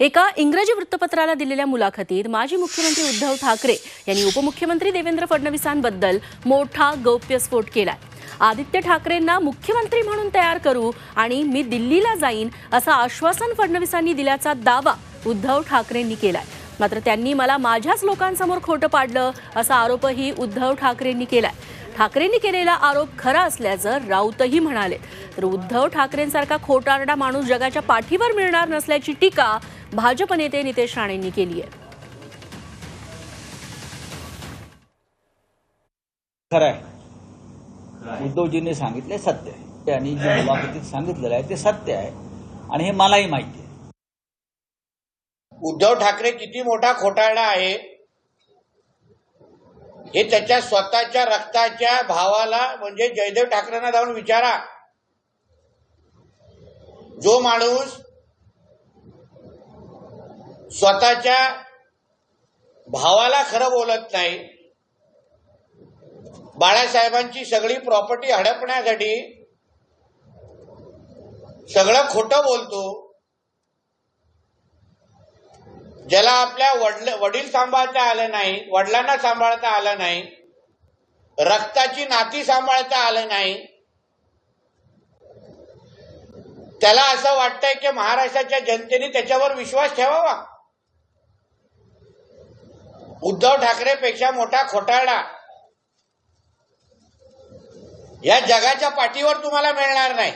एका इंग्रजी वृत्तपत्राला दिलेल्या मुलाखतीत माजी मुख्यमंत्री उद्धव ठाकरे यांनी उपमुख्यमंत्री देवेंद्र फडणवीसांबद्दल मोठा गौप्यस्फोट केलाय. आदित्य ठाकरेंना मुख्यमंत्री म्हणून तयार करू आणि मी दिल्लीला जाईन असं आश्वासन फडणवीसांनी दिल्याचा दावा उद्धव ठाकरेंनी केलाय. मात्र त्यांनी मला माझ्याच लोकांसमोर खोटं पाडलं असा आरोपही उद्धव ठाकरेंनी केलाय. ठाकरेंनी केलेला आरोप खरा असल्याचं राऊतही म्हणाले. तर उद्धव ठाकरेंसारखा खोटारडा माणूस जगाच्या पाठीवर मिळणार नसल्याची टीका भाजप नेते नितेश राणेंनी केली आहे. खरं आहे. उद्धवजींनी सांगितले सत्य आहे. आणि जे मुलाखतीत सांगितलेलं आहे ते सत्य आहे. आणि हे मलाही माहिती आहे. उद्धव ठाकरे किती मोठा खोटारडा आहे. हे त्याच्या स्वतःच्या रक्ताच्या भावाला म्हणजे जयदेव ठाकरेंना जाऊन विचारा. जो माणूस स्वतःच्या भावाला खरं बोलत नाही. बाळासाहेबांची सगळी प्रॉपर्टी हडपण्यासाठी सगळं खोटं बोलतो. ज्याला आपल्या वडल वडील सांभाळता आलं नाही वडिलांना सांभाळता आलं नाही रक्ताची नाती सांभाळता आलं नाही. त्याला असं वाटतंय की महाराष्ट्राच्या जनतेने त्याच्यावर विश्वास ठेवावा. उद्धव ठाकरेपेक्षा मोठा खोटाळा या जगाच्या पाठीवर तुम्हाला मिळणार नाही.